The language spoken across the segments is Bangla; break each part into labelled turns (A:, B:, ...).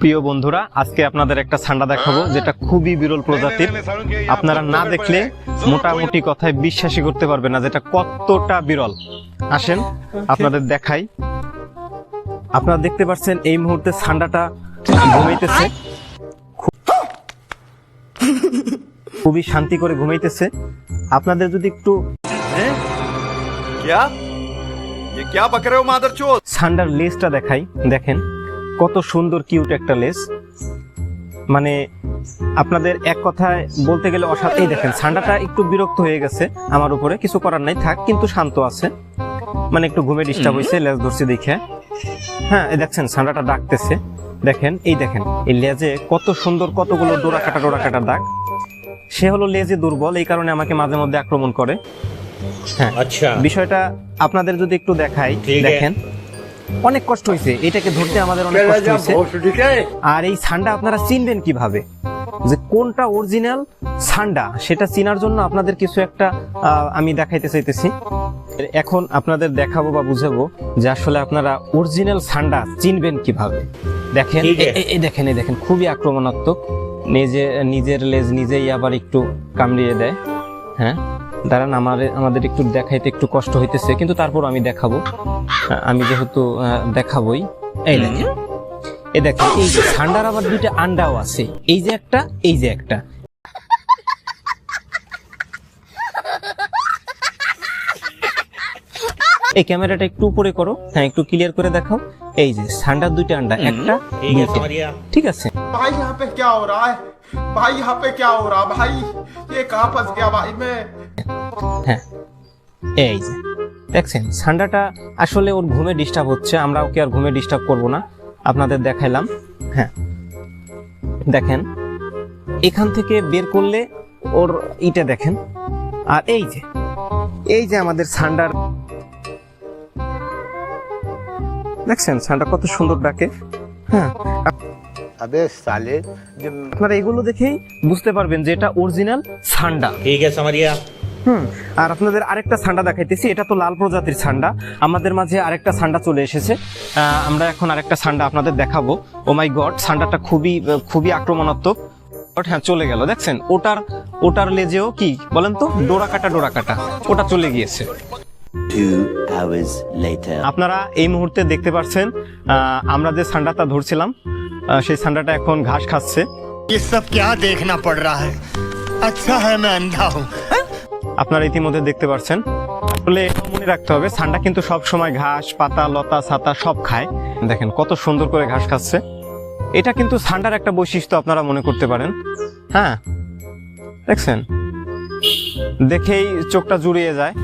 A: প্রিয় বন্ধুরা আজকে আপনাদের একটা ছান্ডা দেখাবো যেটা খুবই বিরল প্রজাতির। আপনারা না দেখলে মোটামুটি কথায় বিশ্বাসই করতে পারবে না যেটা কতটা বিরল। আসেন আপনাদের দেখাই। আপনারা দেখতে পাচ্ছেন এই মুহূর্তে ছান্ডাটা ঘুমাইতেছে। খুবই শান্তি করে ঘুমাইতেছে। আপনাদের যদি একটু ছান্ডার লেজটা দেখাই দেখেন। কত সুন্দর কিউট একটা লেস মানে আপনাদের এক কথায় বলতে গেলে অসাধ এই দেখেন ঠান্ডাটা একটু বিরক্ত হয়ে গেছে আমার উপরে কিছু করার নাই থাক কিন্তু শান্ত আছে। মানে একটু ঘুমে ডিস্টার্ব হয়েছে লেস ধরছে দেখে। হ্যাঁ এই দেখছেন ঠান্ডাটা ডাকতেছে। দেখেন এই দেখেন এই লেজে কত সুন্দর কতগুলো ডোরা কাটা ডোরা কাটা দাগ। সে হলো লেজে দুর্বল এই কারণে আমাকে মাঝে মধ্যে আক্রমণ করে। হ্যাঁ
B: আচ্ছা।
A: বিষয়টা আপনাদের যদি একটু দেখাই দেখেন। অনেক কষ্ট হয়েছে। এটাকে ধরতে আমাদের অনেক কষ্ট হয়েছে। আর এই সান্ডা আপনারা চিনবেন কীভাবে? যে কোনটা অরিজিনাল সান্ডা সেটা চিনার জন্য আপনাদের কিছু একটা আমি দেখাইতে চাইতেছি। এখন আপনাদের দেখাবো বা বুঝাবো যে আসলে আপনারা অরিজিনাল সান্ডা চিনবেন কীভাবে। দেখেন এই দেখেন এই দেখেন খুবই আক্রমণাত্মক। নিজে নিজের লেজ নিজেই আবার একটু কামড়িয়ে দেয়। হ্যাঁ? দাঁড়ান আমার আমাদের একটু দেখাইতে একটু কষ্ট হইতেছে কিন্তু তারপর আমি দেখাবো আহ, আমি যেহেতু আহ, দেখাবই এই দেখেন এই দেখেন এই যে ঠান্ডার আবার দুইটা আন্ডাও আছে এই যে একটা এই যে একটা এই ক্যামেরাটা একটু উপরে করো হ্যাঁ একটু ক্লিয়ার করে দেখাও এই যে ঠান্ডার দুইটা আন্ডা একটা
B: ठीक है
A: দুইটা।
B: समझ गया
A: ঠিক আছে
C: भाई यहाँ पे क्या हो रहा है भाई यहाँ पे क्या हो रहा भाई ये कहाँ फंस गया भाई मैं
A: হ্যাঁ এই যে। দেখছেন ছান্ডাটা আসলে ওর ঘুমে ডিস্টার্ব হচ্ছে আমরা ওকে আর ঘুমে ডিস্টার্ব করব না। আপনাদের দেখাইলাম হ্যাঁ। দেখেন এখান থেকে বের করলে ওর ইটা দেখেন। আর এই যে এই যে আমাদের সান্ডার। দেখছেন সান্ডা কত সুন্দর ডাকে। হ্যাঁ। আপনারা এগুলো দেখেই বুঝতে পারবেন যে এটা অরিজিনাল সান্ডা।
B: ঠিক আছে আমার
A: হুম আর আপনাদের আরেকটা সান্ডা দেখাইতেছি এটা তো লাল প্রজাতির সান্ডা আমাদের মাঝে আরেকটা সান্ডা চলে এসেছে আহ, আমরা এখন আরেকটা সান্ডা আপনাদের দেখাবো ও মাই গড সান্ডাটা খুবই খুবই আক্রমণাত্মক But হ্যাঁ চলে গেল দেখছেন ওটার ওটার লেজেও কি বলেন তো ডোরা কাটা ডোরা কাটা ওটা চলে গিয়েছে
D: Two hours later.
A: আপনারা এই মুহূর্তে দেখতে পাচ্ছেন আহ, আমরা যে সান্ডাটা ধরছিলাম আহ, সেই সান্ডাটা এখন ঘাস খাচ্ছে
E: ये सब क्या देखना पड़ रहा है अच्छा है मैं अंधा हूँ
A: আপনারা ইতিমধ্যে দেখতে পাচ্ছেন আসলে মনে রাখতে হবে সানটা কিন্তু সব সময় ঘাস পাতা লতা ছাতা সব খায়। দেখেন কত সুন্দর করে ঘাস খাচ্ছে। এটা কিন্তু সানটার একটা বৈশিষ্ট্য আপনারা মনে করতে পারেন। হ্যাঁ দেখছেন? দেখেই চোখটা জুড়িয়ে যায়।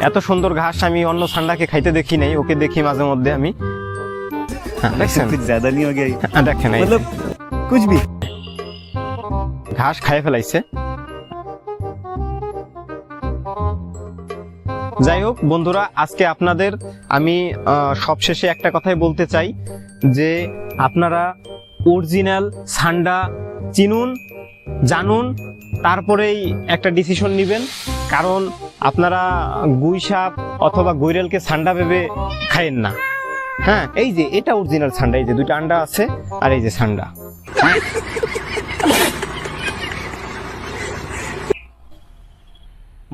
A: এত সুন্দর ঘাস আমি অন্য সান্ডাকে খাইতে দেখি নাই ওকে দেখি মাঝে মধ্যে আমি। হ্যাঁ, দেখছেন? হ্যাঁ, ঘাস খাই ফেলাইছে। যাই হোক, বন্ধুরা, আজকে আপনাদের আমি সবশেষে একটা কথাই বলতে চাই যে আপনারা অরিজিনাল সান্ডা চিনুন, জানুন, তারপরেই একটা ডিসিশন নেবেন। কারণ আপনারা গুই সাপ অথবা গৈরেলকে সান্ডা ভেবে খায়েন না। হ্যাঁ এই যে এটা অরিজিনাল সান্ডা, এই যে দুইটা আন্ডা আছে আর এই যে সান্ডা।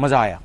F: মজা আয়া।